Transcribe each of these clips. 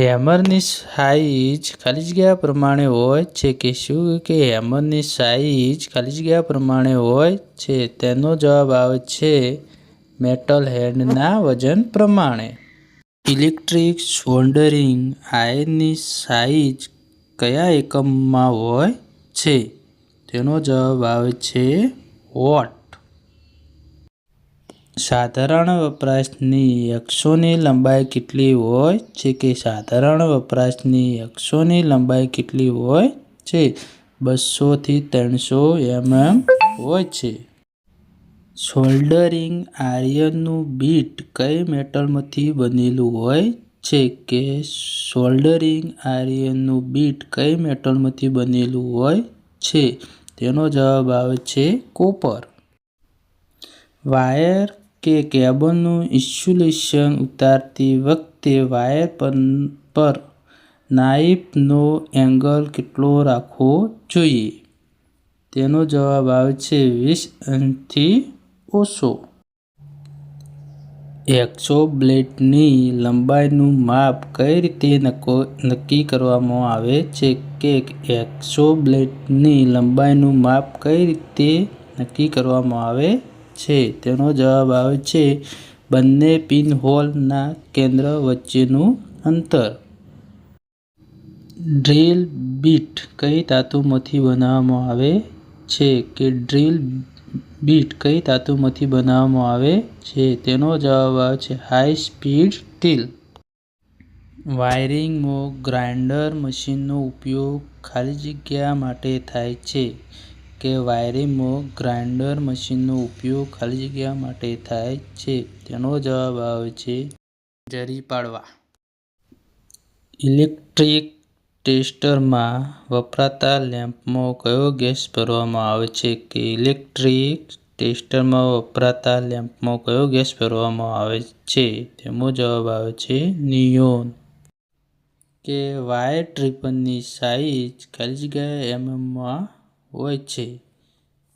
હેમરની size ખાલી જગ્યા પ્રમાણે હોય છે કે શું? કે હેમરની સાઇઝ ખાલી જગ્યા પ્રમાણે હોય છે? તેનો જવાબ આવે છે મેટલ હેડના વજન પ્રમાણે. ઇલેક્ટ્રિક સોલ્ડરિંગ આયનની સાઇઝ કયા એકમમાં હોય છે? તેનો જવાબ આવે છે વોટ સાધારણ વપરાશની અક્ષોની લંબાઈ કેટલી હોય છે કે સાધારણ વપરાશની અક્ષોની લંબાઈ કેટલી હોય છે? બસોથી ત્રણસો એમએમ હોય છે. સોલ્ડરિંગ આયર્નનું બીટ કઈ મેટલમાંથી બનેલું હોય છે કે સોલ્ડરિંગ આયર્નનું બીટ કઈ મેટલમાંથી બનેલું હોય છે? તેનો જવાબ આવે છે કોપર. વાયર કે કેબલનું ઇન્સ્યુલેશન ઉતારતી વખતે વાયર પર નાઇફનો એંગલ કેટલો રાખવો જોઈએ? તેનો જવાબ આવે છે વીસ અંશથી ઓછો. એક્સો બ્લેડની લંબાઈનું માપ કઈ રીતે નક્કી કરવામાં આવે છે કે એક્સો બ્લેડની લંબાઈનું માપ કઈ રીતે નક્કી કરવામાં આવે? છે. તેનો જવાબ આવે છે, બંને પિનહોલના કેન્દ્ર વચ્ચેનું અંતર. ડ્રીલ બીટ કઈ ધાતુમાંથી બનાવવામાં આવે છે? કે ડ્રીલ બીટ કઈ ધાતુમાંથી બનાવવામાં આવે છે? તેનો જવાબ આવે છે, હાઈ સ્પીડ સ્ટીલ. વાયરિંગમાં ગ્રાઇન્ડર મશીનનો ઉપયોગ ખાલી જગ્યા માટે થાય છે. કે વાયરિંગમાં ગ્રાઇન્ડર મશીનનો ઉપયોગ ખાલી જગ્યા માટે થાય છે? તેનો જવાબ આવે છે, જરી પાડવા. ઇલેક્ટ્રિક ટેસ્ટરમાં વપરાતા લેમ્પમાં કયો ગેસ ભરવામાં આવે છે કે ઇલેક્ટ્રિક ટેસ્ટરમાં વપરાતા લેમ્પમાં કયો ગેસ ભરવામાં આવે છે? તેનો જવાબ આવે છે, નિયોન. કે વાયર ટ્રિપનની સાઇઝ ખાલી જગ્યા એમએમમાં હોય છે.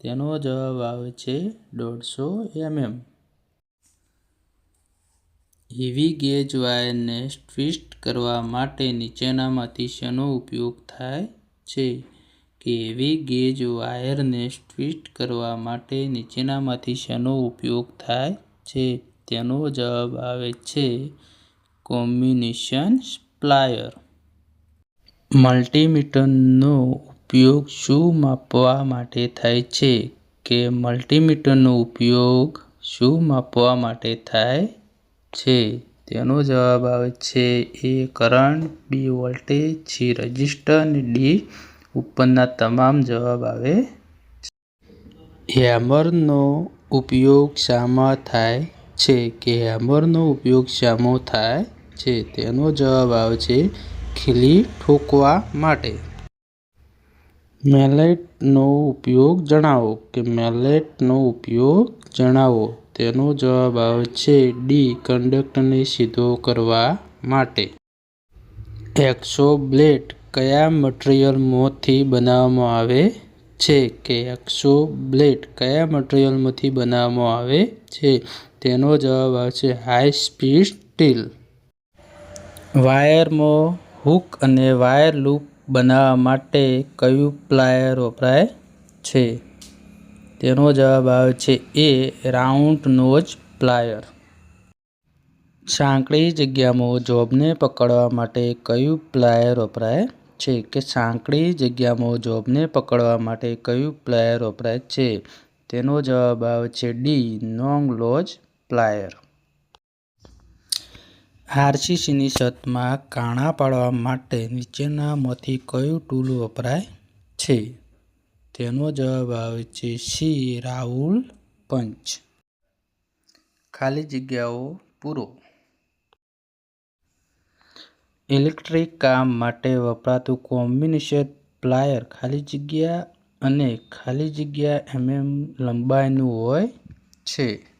તેનો જવાબ આવે છે દોઢસો એમએમ. હેવી ગેજ વાયરને ટ્વિસ્ટ કરવા માટે નીચેનામાંથી શેનો ઉપયોગ થાય છે કે હેવી ગેજ વાયરને ટ્વિસ્ટ કરવા માટે નીચેનામાંથી શેનો ઉપયોગ થાય છે. તેનો જવાબ આવે છે કોમ્બિનેશન પ્લાયર મલ્ટિમીટરનો ઉપયોગ શું માપવા માટે થાય છે? કે મલ્ટિમીટરનો ઉપયોગ શું માપવા માટે થાય છે? તેનો જવાબ આવે છે A current B voltage C resistor અને ડી ઉપરના તમામ જવાબ આવે હેમરનો ઉપયોગ શામાં થાય છે? કે હેમરનો ઉપયોગ શામાં થાય છે? તેનો જવાબ આવે છે ખીલી ઠોકવા માટે. મેગ્નેટનો ઉપયોગ જણાવો કે મેલેટનો ઉપયોગ જણાવો. તેનો જવાબ આવે છે ડી, કંડક્ટરને સીધો કરવા માટે. એક્સો બ્લેડ કયા મટીરીયલમાંથી બનાવવામાં આવે છે? કે એક્સો બ્લેડ કયા મટીરીયલમાંથી બનાવવામાં આવે છે? તેનો જવાબ આવે છે હાઈ સ્પીડ સ્ટીલ. વાયરમાં હૂક અને વાયર લૂપ બનાવવા માટે કયું પ્લાયર વપરાય છે? તેનો જવાબ આવે છે એ રાઉન્ડ નોઝ પ્લાયર. સાંકડી જગ્યામાં જોબને પકડવા માટે કયું પ્લાયર વપરાય છે? કે સાંકડી જગ્યામાં જોબને પકડવા માટે કયું પ્લાયર વપરાય છે? તેનો જવાબ આવે છે ડી નોંગ લોજ પ્લાયર. આરસીસીની છતમાં કાણા પાડવા માટે નીચેનામાંથી કયું ટૂલ વપરાય છે? તેનો જવાબ આવે છે સી, રાહુલ પંચ. ખાલી જગ્યાઓ પૂરો. ઇલેક્ટ્રિક કામ માટે વપરાતું કોમ્બિનેશન પ્લાયર ખાલી જગ્યા અને ખાલી જગ્યા એમએમ લંબાઈનું હોય છે.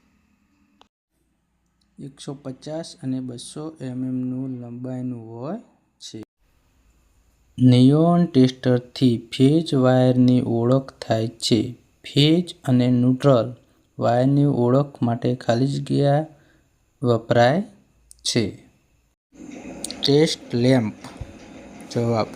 એકસો પચાસ અને બસો એમએમનું લંબાઈનું હોય છે. નિયોન ટેસ્ટરથી ફેજ વાયરની ઓળખ થાય છે. ફેજ અને ન્યુટ્રલ વાયરની ઓળખ માટે ખાલી જગ્યા વપરાય છે. ટેસ્ટ લેમ્પ જવાબ